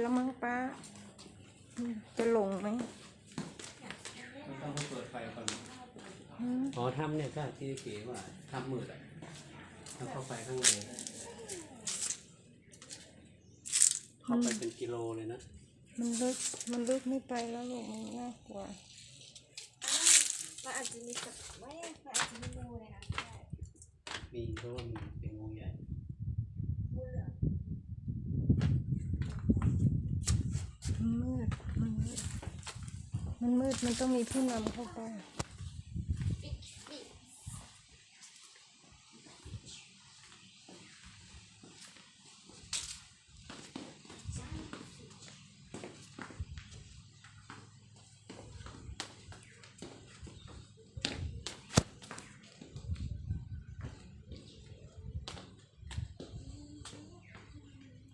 แล้วมั้งป้าอืมจะหลงไหมไม่ต้องให้เปิดไฟก่อนอืมอ๋อถ้ำเนี่ยก็ที่เก๋ว่าถ้ำมืดอะถ้าเข้าไปข้างในเข้าไปเป็นกิโลเลยนะ มันลึก มันลึกไม่ไปแล้วลูกมันน่ากลัวมันอาจจะมีสัตว์ไม่มันอาจจะมีงูเลยนะใช่ มีเพราะว่ามีเป็นงูใหญ่ งูเหลือม มันมืดมันมืด มันมืดมันต้องมีผู้นำเข้าไป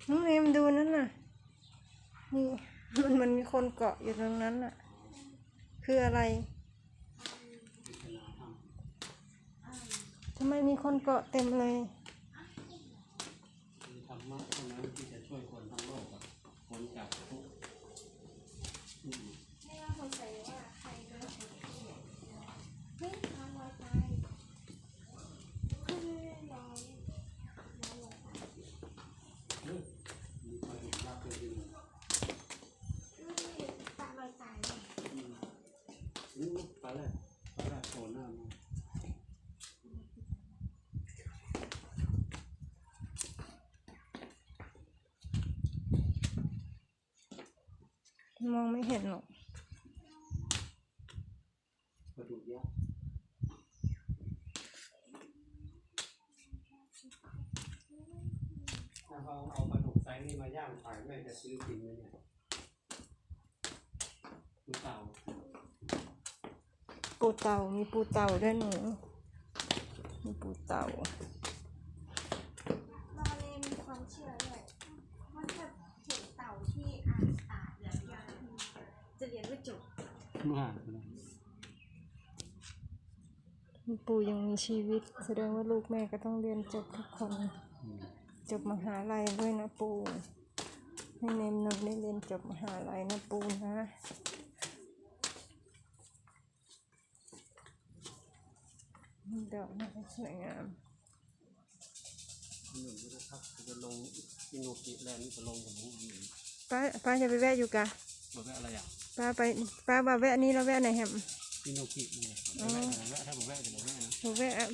น้องเอมดูนั่นน่ะ นี่ มันมันมีคนเกาะอยู่ตรงนั้นน่ะ คืออะไรพิจารณาถ้ำทำไมมีคนเกาะเต็มเลย คือธรรมะเท่านั้นที่จะช่วยคนทั้งโลกอะพ้นจากทุกข์อืม ไม่ว่าคนใส่ว่าใครก็ได้เฮ้ยทางลอยตายเฮ้ยลอยลอยลอยตาย เออมีคอยรับเลยดี เฮ้ยตาลอยตายเลย อืม นี่ปลาแรกปลาแรกโผล่หน้ามามองไม่เห็นหรอกกระดูกยักษ์ถ้าเขาเอาปลาดุกไซส์นี้มาย่างขายแม่จะซื้อกินไหมเนี่ยดูเต่า ปูเต่ามีปูเต่าด้วยหนู มีปูเต่าเราเลยมีความเชื่อด้วยว่าถ้าเห็นเต่าที่อ่านอ่านเหลือยาวจะเรียนไม่จบมากเลยปูยังมีชีวิต แสดงว่าลูกแม่ก็ต้องเรียนจบทุกคนอืมจบมหาลัยด้วยนะปูให้เนมนกได้เรียนจบมหาลัยนะปูนะ ดอกนะคะสวยงามหนึ่งก็นะครับจะลงอินูกิแลนด์นี่จะลงกับน้องอีกป้าป้าจะไปแวะอยู่กะบอกว่าอะไรอะป้าไปป้ามาแวะนี้แล้วแวะไหนแฮมอินูกินี่แหละแวะแวะถ้าผมแวะจะบอกแวะนะหนูแวะ